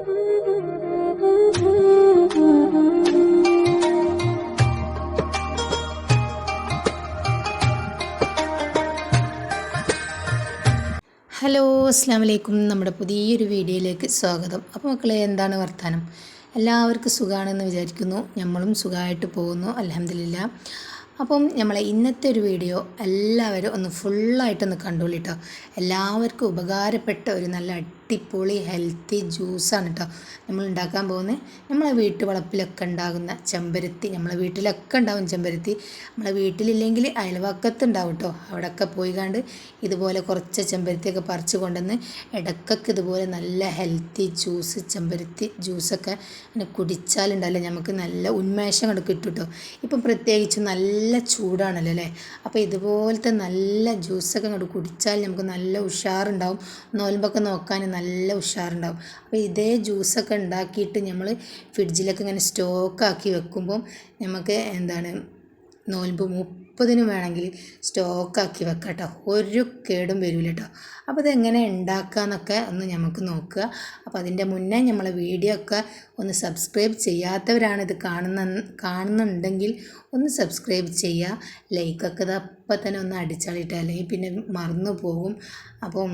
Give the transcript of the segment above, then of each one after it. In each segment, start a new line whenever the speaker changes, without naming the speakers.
Hello അസ്സാം വലൈക്കും നമ്മുടെ പുതിയൊരു വീഡിയോയിലേക്ക് സ്വാഗതം. അപ്പോൾ മക്കളെ എന്താണ് വർത്തമാനം എല്ലാവർക്കും സുഖമാണെന്ന് വിചാരിക്കുന്നു. നമ്മളും സുഖമായിട്ട് പോകുന്നു അലഹമില്ല അപ്പം നമ്മളെ ഇന്നത്തെ ഒരു വീഡിയോ എല്ലാവരും ഒന്ന് ഫുള്ളായിട്ടൊന്ന് കണ്ടോളിട്ടോ. എല്ലാവർക്കും ഉപകാരപ്പെട്ട ഒരു നല്ല അടിപൊളി ഹെൽത്തി ജ്യൂസാണ് കേട്ടോ നമ്മൾ ഉണ്ടാക്കാൻ പോകുന്നത്. നമ്മളെ വീട്ടു വളപ്പിലൊക്കെ ഉണ്ടാകുന്ന ചെമ്പരത്തി നമ്മളെ വീട്ടിലൊക്കെ ഉണ്ടാവും ചെമ്പരത്തി നമ്മളെ വീട്ടിലില്ലെങ്കിൽ അയൽവക്കത്ത് ഉണ്ടാവും കേട്ടോ അവിടെയൊക്കെ പോയി കണ്ട് ഇതുപോലെ കുറച്ച് ചെമ്പരത്തിയൊക്കെ പറിച്ചു കൊണ്ടുവന്ന് ഇടക്കൊക്കെ ഇതുപോലെ നല്ല ഹെൽത്തി ജ്യൂസ് ചെമ്പരത്തി ജ്യൂസൊക്കെ കുടിച്ചാലുണ്ടല്ലോ നമുക്ക് നല്ല ഉന്മേഷം കൊണ്ട് കിട്ടും കേട്ടോ ഇപ്പം പ്രത്യേകിച്ച് നല്ല ചൂടാണല്ലോ അല്ലേ? അപ്പോൾ ഇതുപോലത്തെ നല്ല ജ്യൂസൊക്കെ അങ്ങോട്ട് കുടിച്ചാൽ നമുക്ക് നല്ല ഉഷാറുണ്ടാവും. നോൽമ്പൊക്കെ നോക്കാൻ നല്ല ഉഷാറുണ്ടാവും. അപ്പോൾ ഇതേ ജ്യൂസൊക്കെ ഉണ്ടാക്കിയിട്ട് നമ്മൾ ഫ്രിഡ്ജിലൊക്കെ ഇങ്ങനെ സ്റ്റോക്കാക്കി വെക്കുമ്പം നമുക്ക് എന്താണ് നോൽമ്പ് മുപ്പതിന് വേണമെങ്കിൽ സ്റ്റോക്കാക്കി വെക്കാം കേട്ടോ ഒരു കേടും വരില്ല കേട്ടോ അപ്പോൾ ഇതെങ്ങനെ ഉണ്ടാക്കാമെന്നൊക്കെ ഒന്ന് നമുക്ക് നോക്കുക. അപ്പോൾ അതിന്റെ മുന്നേ നമ്മളെ വീഡിയോ ഒക്കെ ഒന്ന് സബ്സ്ക്രൈബ് ചെയ്യാത്തവരാണ് ഇത് കാണുന്ന കാണുന്നുണ്ടെങ്കിൽ ഒന്ന് സബ്സ്ക്രൈബ് ചെയ്യുക. ലൈക്കൊക്കെ ഇത് അപ്പം തന്നെ ഒന്ന് അടിച്ചാളിട്ട്. അല്ലെങ്കിൽ പിന്നെ മറന്നു പോകും. അപ്പം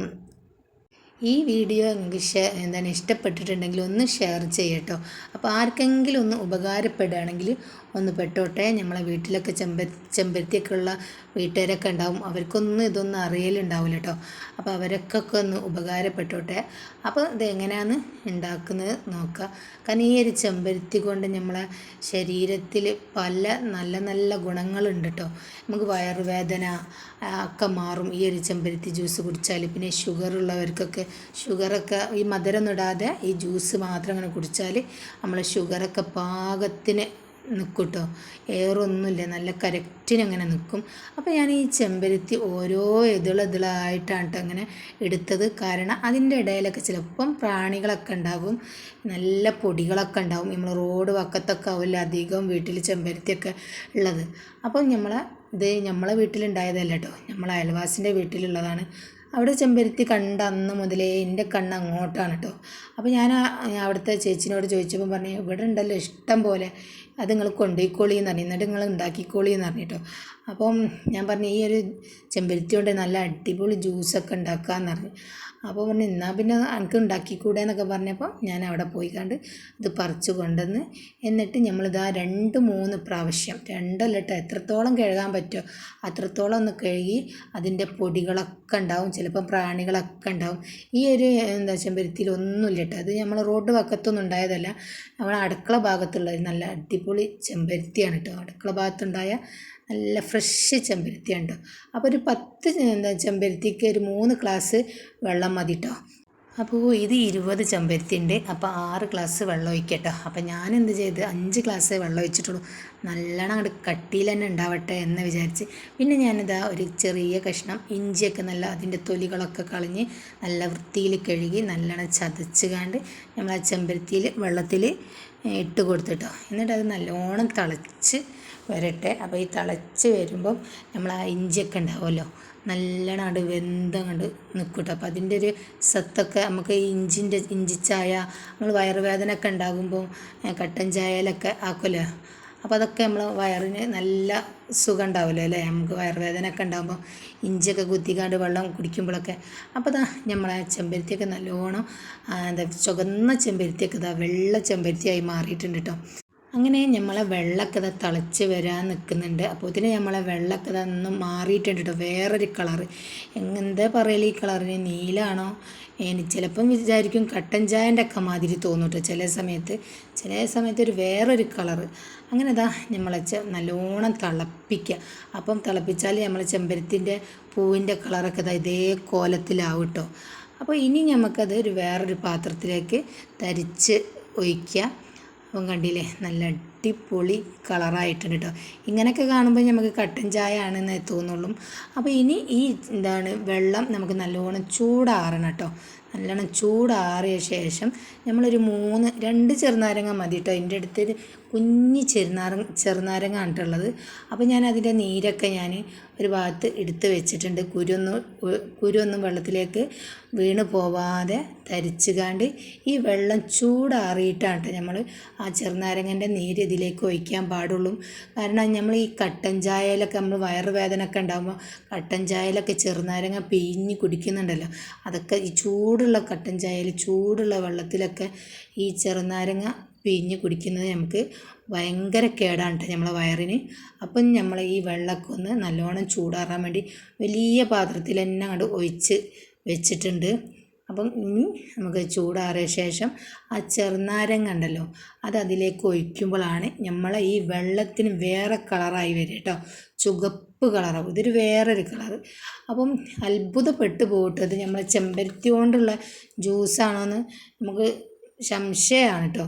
ഈ വീഡിയോ നിങ്ങൾക്ക് എന്താണ് ഇഷ്ടപ്പെട്ടിട്ടുണ്ടെങ്കിൽ ഒന്ന് ഷെയർ ചെയ്യട്ടോ. അപ്പോൾ ആർക്കെങ്കിലും ഒന്ന് ഉപകാരപ്പെടുകയാണെങ്കിൽ ഒന്ന് പെട്ടോട്ടെ. നമ്മളെ വീട്ടിലൊക്കെ ചെമ്പ ചെമ്പരത്തിയൊക്കെ ഉള്ള വീട്ടുകാരൊക്കെ ഉണ്ടാവും. അവർക്കൊന്നും ഇതൊന്നും അറിയലുണ്ടാവില്ല കേട്ടോ അപ്പോൾ അവരൊക്കെ ഒന്ന് ഉപകാരപ്പെട്ടോട്ടെ. അപ്പോൾ ഇത് എങ്ങനെയാണ് ഉണ്ടാക്കുന്നത് നോക്കുക കാരണം ഈ ഒരു ചെമ്പരത്തി കൊണ്ട് നമ്മളെ ശരീരത്തിൽ പല നല്ല നല്ല ഗുണങ്ങളുണ്ട് കേട്ടോ നമുക്ക് വയറുവേദന ഒക്കെ മാറും. ഈ ഒരു ചെമ്പരത്തി ജ്യൂസ് കുടിച്ചാൽ പിന്നെ ഷുഗർ ഉള്ളവർക്കൊക്കെ ഷുഗറൊക്കെ ഈ മധുരം ഇടാതെ ഈ ജ്യൂസ് മാത്രം അങ്ങനെ കുടിച്ചാൽ നമ്മളെ ഷുഗറൊക്കെ പാകത്തിന് നിൽക്കും കേട്ടോ ഏറൊന്നുമില്ല. നല്ല കറക്റ്റിന് അങ്ങനെ നിൽക്കും അപ്പോൾ ഞാൻ ഈ ചെമ്പരത്തി ഓരോ ഇതളിതളായിട്ടാണ് കേട്ടോ അങ്ങനെ എടുത്തത്. കാരണം അതിന്റെ ഇടയിലൊക്കെ ചിലപ്പം പ്രാണികളൊക്കെ ഉണ്ടാകും നല്ല പൊടികളൊക്കെ ഉണ്ടാകും നമ്മൾ റോഡ് വക്കത്തൊക്കെ ആവില്ല അധികം വീട്ടിൽ ചെമ്പരത്തിയൊക്കെ ഉള്ളത്. അപ്പോൾ നമ്മളെ ഇത് നമ്മളെ വീട്ടിലുണ്ടായതല്ല കേട്ടോ നമ്മളെ അയൽവാസിന്റെ വീട്ടിലുള്ളതാണ്. അവിടെ ചെമ്പരത്തി കണ്ട അന്ന് മുതലേ എന്റെ കണ്ണ് അങ്ങോട്ടാണ് കേട്ടോ. അപ്പോൾ ഞാൻ അവിടുത്തെ ചേച്ചിനോട് ചോദിച്ചപ്പോൾ പറഞ്ഞു ഇവിടെ ഉണ്ടല്ലോ ഇഷ്ടം പോലെ. അത് നിങ്ങൾ കൊണ്ടുപോയിക്കോളി എന്ന് പറഞ്ഞു. എന്നിട്ട് നിങ്ങൾ ഉണ്ടാക്കിക്കോളി എന്ന് പറഞ്ഞു കേട്ടോ. അപ്പം ഞാൻ പറഞ്ഞു ഈ ഒരു ചെമ്പരത്തി കൊണ്ട് നല്ല അടിപൊളി ജ്യൂസൊക്കെ ഉണ്ടാക്കാമെന്ന് പറഞ്ഞു. അപ്പോൾ പറഞ്ഞു എന്നാൽ പിന്നെ എനിക്ക് ഉണ്ടാക്കിക്കൂടെ എന്നൊക്കെ പറഞ്ഞപ്പോൾ ഞാൻ അവിടെ പോയി കണ്ട് ഇത് പറിച്ചു കൊണ്ടുവന്ന് എന്നിട്ട് നമ്മളിതാ രണ്ട് മൂന്ന് പ്രാവശ്യം രണ്ടല്ല കേട്ടോ എത്രത്തോളം കഴുകാൻ പറ്റുമോ അത്രത്തോളം ഒന്ന് കഴുകി അതിന്റെ പൊടികളൊക്കെ ഉണ്ടാവും ചിലപ്പം പ്രാണികളൊക്കെ ഉണ്ടാവും. ഈ ഒരു എന്താ ചെമ്പരത്തിയിൽ ഒന്നുമില്ല കേട്ടോ അത് നമ്മൾ റോഡ് വക്കത്തൊന്നും ഉണ്ടായതല്ല നമ്മൾ അടുക്കള ഭാഗത്തുള്ള നല്ല അടിപൊളി ചെമ്പരത്തിയാണ് കേട്ടോ. അടുക്കള ഭാഗത്തുണ്ടായ നല്ല ഫ്രഷ് ചെമ്പരത്തിയാണ് കേട്ടോ. അപ്പോൾ ഒരു പത്ത് എന്താ ചെമ്പരത്തിക്ക് ഒരു മൂന്ന് ഗ്ലാസ് വെള്ളം മതി കേട്ടോ അപ്പോൾ ഇത് ഇരുപത് ചെമ്പരത്തിന്റെ അപ്പോൾ ആറ് ഗ്ലാസ് വെള്ളം ഒഴിക്കട്ടോ. അപ്പോൾ ഞാൻ എന്ത് ചെയ്ത് അഞ്ച് ഗ്ലാസ് വെള്ളം ഒഴിച്ചിട്ടുള്ളൂ. നല്ലോണം അങ്ങോട്ട് കട്ടിയിൽ തന്നെ ഉണ്ടാവട്ടെ എന്ന് വിചാരിച്ച്. പിന്നെ ഞാനിതാ ഒരു ചെറിയ കഷ്ണം ഇഞ്ചിയൊക്കെ നല്ല അതിന്റെ തൊലികളൊക്കെ കളഞ്ഞ് നല്ല വൃത്തിയിൽ കഴുകി നല്ലോണം ചതച്ച് കണ്ട് നമ്മൾ ആ ചെമ്പരത്തിയിൽ വെള്ളത്തിൽ ഇട്ട് കൊടുത്തിട്ടോ. എന്നിട്ട് അത് നല്ലോണം തിളച്ച് വരട്ടെ. അപ്പോൾ ഈ തിളച്ച് വരുമ്പം നമ്മൾ ആ ഇഞ്ചിയൊക്കെ ഉണ്ടാവുമല്ലോ നല്ലോണം അങ്ങോട്ട് വെന്തങ്ങോട്ട് നിൽക്കും കേട്ടോ. അപ്പോൾ അതിന്റെ ഒരു സത്തൊക്കെ നമുക്ക് ഇഞ്ചിന്റെ ഇഞ്ചിച്ചായ നമ്മൾ വയറുവേദന ഒക്കെ ഉണ്ടാകുമ്പോൾ കട്ടൻ ചായയിലൊക്കെ ആക്കുമല്ലോ. അപ്പോൾ അതൊക്കെ നമ്മൾ വയറിന് നല്ല സുഖം ഉണ്ടാവുമല്ലോ അല്ലേ? നമുക്ക് വയറുവേദന ഒക്കെ ഉണ്ടാകുമ്പോൾ ഇഞ്ചിയൊക്കെ കുത്തിക്കാണ്ട് വെള്ളം കുടിക്കുമ്പോഴൊക്കെ. അപ്പോൾ ഇതാ നമ്മളെ ചെമ്പരത്തിയൊക്കെ നല്ലോണം എന്താ ചുവന്ന ചെമ്പരത്തിയൊക്കെ ഇതാ വെള്ള ചെമ്പരത്തിയായി മാറിയിട്ടുണ്ട് കേട്ടോ. അങ്ങനെ നമ്മളെ വെള്ളമൊക്കെ ഇതാ തിളച്ച് വരാൻ നിൽക്കുന്നുണ്ട് അപ്പോൾ ഇതിന് നമ്മളെ വെള്ളമൊക്കെ ഇതൊന്നും മാറിയിട്ടുണ്ട് കേട്ടോ വേറൊരു കളറ്. എന്താ പറയൽ ഈ കളറിന്? നീലാണോ? ഇനി ചിലപ്പം വിചാരിക്കും കട്ടൻ ചായന്റെ ഒക്കെ മാതിരി തോന്നും ചില സമയത്ത്. ചില സമയത്ത് ഒരു വേറൊരു കളറ്. അങ്ങനെ ഇതാ നമ്മളെ നല്ലോണം തിളപ്പിക്കുക അപ്പം തിളപ്പിച്ചാൽ നമ്മളെ ചെമ്പരത്തിന്റെ പൂവിന്റെ കളറൊക്കെ ഇതാ ഇതേ കോലത്തിലാവും കേട്ടോ അപ്പോൾ ഇനി നമുക്കത് ഒരു വേറൊരു പാത്രത്തിലേക്ക് തരിച്ച് ഒഴിക്കുക അപ്പം കണ്ടില്ലേ? നല്ല അടിപൊളി കളറായിട്ടുണ്ട് കേട്ടോ. ഇങ്ങനെയൊക്കെ കാണുമ്പോൾ നമുക്ക് കട്ടൻ ചായ ആണെന്ന് തോന്നുള്ളൂ. അപ്പോൾ ഇനി ഈ എന്താണ് വെള്ളം നമുക്ക് നല്ലോണം ചൂടാറണം കേട്ടോ. നല്ലോണം ചൂടാറിയ ശേഷം നമ്മളൊരു മൂന്ന് രണ്ട് ചെറുനാരങ്ങ മതി കേട്ടോ. എന്റെ അടുത്തൊരു കുഞ്ഞ് ചെറുനാരങ്ങ ചെറുനാരങ്ങ കണ്ടിട്ടുള്ളത് അപ്പോൾ ഞാൻ അതിന്റെ നീരൊക്കെ ഞാൻ ഒരു ഭാഗത്ത് എടുത്ത് വെച്ചിട്ടുണ്ട്. കുരുവൊന്നും കുരുവൊന്നും വെള്ളത്തിലേക്ക് വീണ് പോവാതെ തരിച്ചുകാണ്ട് ഈ വെള്ളം ചൂടാറിയിട്ടാണ് നമ്മൾ ആ ചെറുനാരങ്ങന്റെ നീര് ഇതിലേക്ക് ഒഴിക്കാൻ പാടുള്ളൂ. കാരണം നമ്മൾ ഈ കട്ടൻ ചായയിലൊക്കെ നമ്മൾ വയറുവേദനയൊക്കെ ഉണ്ടാകുമ്പോൾ കട്ടൻ ചായയിലൊക്കെ ചെറുനാരങ്ങ പിഴിഞ്ഞ് കുടിക്കുന്നുണ്ടല്ലോ. അതൊക്കെ ഈ ചൂടുള്ള കട്ടൻ ചായയിൽ ചൂടുള്ള വെള്ളത്തിലൊക്കെ ഈ ചെറുനാരങ്ങ പിഴിഞ്ഞ് കുടിക്കുന്നത് നമുക്ക് ഭയങ്കര കേടാണ് നമ്മളെ വയറിന്. അപ്പം നമ്മൾ ഈ വെള്ളമൊക്കെ ഒന്ന് നല്ലോണം ചൂടാറാൻ വേണ്ടി വലിയ പാത്രത്തിൽ തന്നെ അങ്ങോട്ട് ഒഴിച്ച് വെച്ചിട്ടുണ്ട്. അപ്പം ഇനി നമുക്ക് ചൂടാറിയ ശേഷം ആ ചെറുനാരങ്ങ ഉണ്ടല്ലോ അത് അതിലേക്ക് ഒഴിക്കുമ്പോഴാണ് നമ്മളെ ഈ വെള്ളത്തിന് വേറെ കളറായി വരിക കേട്ടോ ചുവപ്പ് കളറാവും ഇതൊരു വേറൊരു കളറ് അപ്പം അത്ഭുതപ്പെട്ടു പോയിട്ട് അത് നമ്മളെ ചെമ്പരത്തി കൊണ്ടുള്ള ജ്യൂസാണോ എന്ന് നമുക്ക് സംശയമാണ് കേട്ടോ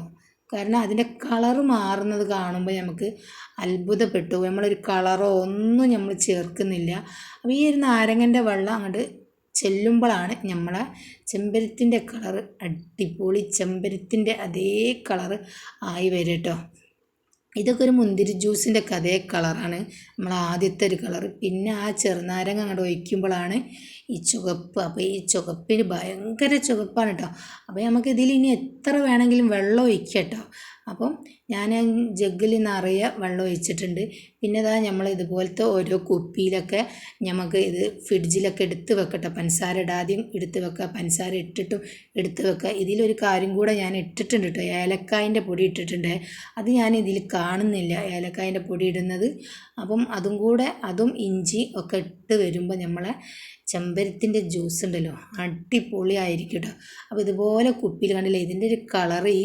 കാരണം അതിന്റെ കളർ മാറുന്നത് കാണുമ്പോൾ നമുക്ക് അത്ഭുതപ്പെട്ടു. നമ്മളൊരു കളറോ ഒന്നും നമ്മൾ ചേർക്കുന്നില്ല. അപ്പോൾ ഈ ഒരു നാരങ്ങന്റെ വെള്ളം അങ്ങോട്ട് ചെല്ലുമ്പോഴാണ് നമ്മളെ ചെമ്പരത്തിന്റെ കളർ അടിപൊളി ചെമ്പരത്തിന്റെ അതേ കളർ ആയി വരും കേട്ടോ ഇതൊക്കെ ഒരു മുന്തിരി ജ്യൂസിന്റെ ഒക്കെ അതേ കളറാണ്. നമ്മൾ ആദ്യത്തെ ഒരു കളർ പിന്നെ ആ ചെറുനാരങ്ങ അങ്ങോട്ട് ഒഴിക്കുമ്പോഴാണ് ഈ ചുവപ്പ്. അപ്പോൾ ഈ ചുവപ്പിന് ഭയങ്കര ചുവപ്പാണ് കേട്ടോ അപ്പോൾ നമുക്ക് ഇതിൽ ഇനി എത്ര വേണമെങ്കിലും വെള്ളം ഒഴിക്കാം കേട്ടോ അപ്പം ഞാൻ ജഗ്ഗിൽ നിറയെ വെള്ളം ഒഴിച്ചിട്ടുണ്ട്. പിന്നെ ഇതാ നമ്മൾ ഇതുപോലത്തെ ഓരോ കുപ്പിയിലൊക്കെ നമുക്ക് ഇത് ഫ്രിഡ്ജിലൊക്കെ എടുത്ത് വെക്കട്ടെ. പഞ്ചസാര ഇടാതെയും എടുത്ത് വെക്കുക പഞ്ചസാര ഇട്ടിട്ടും എടുത്ത് വെക്കുക ഇതിലൊരു കാര്യം കൂടെ ഞാൻ ഇട്ടിട്ടുണ്ട് കേട്ടോ ഏലക്കായന്റെ പൊടി ഇട്ടിട്ടുണ്ട്. അത് ഞാൻ ഇതിൽ കാണുന്നില്ല ഏലക്കായന്റെ പൊടി ഇടുന്നത്. അപ്പം അതും കൂടെ അതും ഇഞ്ചി ഒക്കെ ഇട്ട് വരുമ്പോൾ നമ്മളെ ചെമ്പരത്തിന്റെ ജ്യൂസ് ഉണ്ടല്ലോ അടിപൊളിയായിരിക്കും കേട്ടോ അപ്പോൾ ഇതുപോലെ കുപ്പിയിൽ കണ്ടില്ലേ ഇതിന്റെ ഒരു കളർ ഈ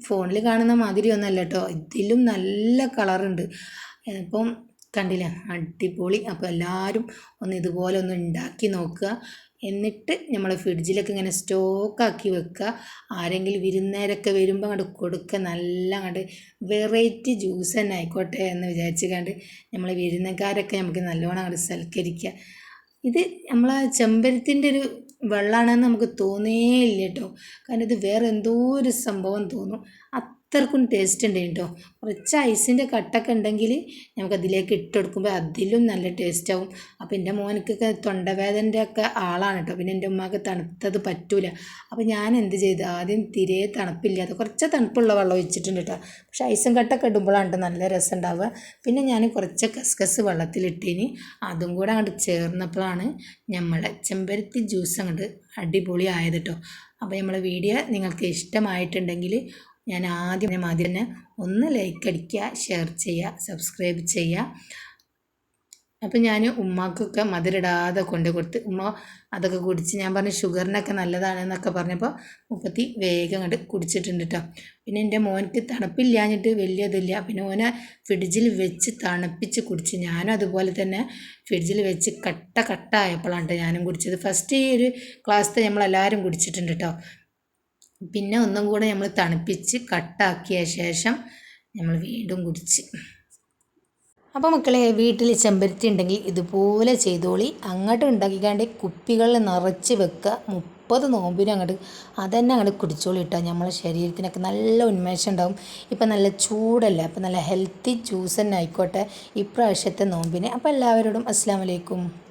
ഫോണിൽ കാണുന്ന മാതിരി ഒന്നല്ല കേട്ടോ ഇതിലും നല്ല കളറുണ്ട്. അപ്പം കണ്ടില്ല? അടിപൊളി. അപ്പോൾ എല്ലാവരും ഒന്ന് ഇതുപോലെ ഒന്ന് ഉണ്ടാക്കി നോക്കുക. എന്നിട്ട് നമ്മൾ ഫ്രിഡ്ജിലൊക്കെ ഇങ്ങനെ സ്റ്റോക്കാക്കി വെക്കുക. ആരെങ്കിലും വിരുന്നേരൊക്കെ വരുമ്പോൾ അങ്ങോട്ട് കൊടുക്കുക. നല്ല അങ്ങോട്ട് വെറൈറ്റി ജ്യൂസ് തന്നെ ആയിക്കോട്ടെ എന്ന് വിചാരിച്ച് കണ്ട് നമ്മൾ വിരുന്നക്കാരൊക്കെ നമുക്ക് നല്ലോണം അങ്ങോട്ട് സൽക്കരിക്കുക. ഇത് നമ്മളെ ചെമ്പരത്തിന്റെ ഒരു വെള്ളമാണെന്ന് നമുക്ക് തോന്നേ ഇല്ല കേട്ടോ. കാരണം ഇത് വേറെ എന്തോ ഒരു സംഭവം തോന്നും. അത്രക്കും ടേസ്റ്റ് ഉണ്ട് കേട്ടോ കുറച്ച് ഐസിന്റെ കട്ടൊക്കെ ഉണ്ടെങ്കിൽ നമുക്ക് അതിലേക്ക് ഇട്ട് കൊടുക്കുമ്പോൾ അതിലും നല്ല ടേസ്റ്റ് ആവും. അപ്പോൾ എന്റെ മോനക്കൊക്കെ തൊണ്ടവേദന്റെ ഒക്കെ ആളാണ് കേട്ടോ പിന്നെ എന്റെ ഉമ്മക്ക് തണുത്തത് പറ്റൂല. അപ്പോൾ ഞാൻ എന്ത് ചെയ്തു? ആദ്യം തിരെ തണുപ്പില്ലാതെ കുറച്ച് തണുപ്പുള്ള വെള്ളം ഒഴിച്ചിട്ടുണ്ട് കേട്ടോ പക്ഷേ ഐസും കട്ടൊക്കെ ഇടുമ്പോഴാണ് നല്ല രസം ഉണ്ടാവുക പിന്നെ ഞാൻ കുറച്ച് കസ്കസ് വെള്ളത്തിലിട്ടിനി. അതും കൂടെ അങ്ങോട്ട് ചേർന്നപ്പോഴാണ് നമ്മളെ ചെമ്പരത്തി ജ്യൂസ് അങ്ങോട്ട് അടിപൊളി ആയത് കേട്ടോ അപ്പോൾ നമ്മളെ വീഡിയോ നിങ്ങൾക്ക് ഇഷ്ടമായിട്ടുണ്ടെങ്കിൽ ഞാൻ ആദ്യം ആദ്യം തന്നെ ഒന്ന് ലൈക്ക് അടിക്കുക ഷെയർ ചെയ്യുക സബ്സ്ക്രൈബ് ചെയ്യുക. അപ്പം ഞാൻ ഉമ്മാക്കൊക്കെ മധുരിടാതെ കൊണ്ട് കൊടുത്ത് ഉമ്മ അതൊക്കെ കുടിച്ച് ഞാൻ പറഞ്ഞു ഷുഗറിനൊക്കെ നല്ലതാണെന്നൊക്കെ പറഞ്ഞപ്പോൾ മുപ്പത്തി വേഗം കണ്ട് കുടിച്ചിട്ടുണ്ട് കേട്ടോ പിന്നെ എന്റെ മോനക്ക് തണുപ്പില്ലാഞ്ഞിട്ട് വലിയതില്ല. പിന്നെ മോനെ ഫ്രിഡ്ജിൽ വെച്ച് തണുപ്പിച്ച് കുടിച്ച് ഞാനും അതുപോലെ തന്നെ ഫ്രിഡ്ജിൽ വെച്ച് കട്ട കട്ട ആയപ്പോഴാണ് ഞാനും കുടിച്ചത്. ഫസ്റ്റ് ഈ ഒരു ക്ലാസ്സിൽ നമ്മളെല്ലാവരും കുടിച്ചിട്ടുണ്ട് കേട്ടോ പിന്നെ ഒന്നും കൂടെ നമ്മൾ തണുപ്പിച്ച് കട്ടാക്കിയ ശേഷം നമ്മൾ വീണ്ടും കുടിച്ച്. അപ്പോൾ മക്കളെ വീട്ടിൽ ചെമ്പരത്തി ഉണ്ടെങ്കിൽ ഇതുപോലെ ചെയ്തോളി. അങ്ങോട്ട് ഉണ്ടാക്കിക്കാണ്ട് കുപ്പികളിൽ നിറച്ച് വെക്കുക. മുപ്പത് നോമ്പിനും അങ്ങോട്ട് അതന്നെ അങ്ങോട്ട് കുടിച്ചോളി ഇട്ടാൽ നമ്മളെ ശരീരത്തിനൊക്കെ നല്ല ഉന്മേഷം ഉണ്ടാവും. ഇപ്പം നല്ല ചൂടല്ല? അപ്പം നല്ല ഹെൽത്തി ജ്യൂസ് തന്നെ ആയിക്കോട്ടെ ഇപ്രാവശ്യത്തെ നോമ്പിന്. അപ്പോൾ എല്ലാവരോടും അസ്സാം വലൈക്കും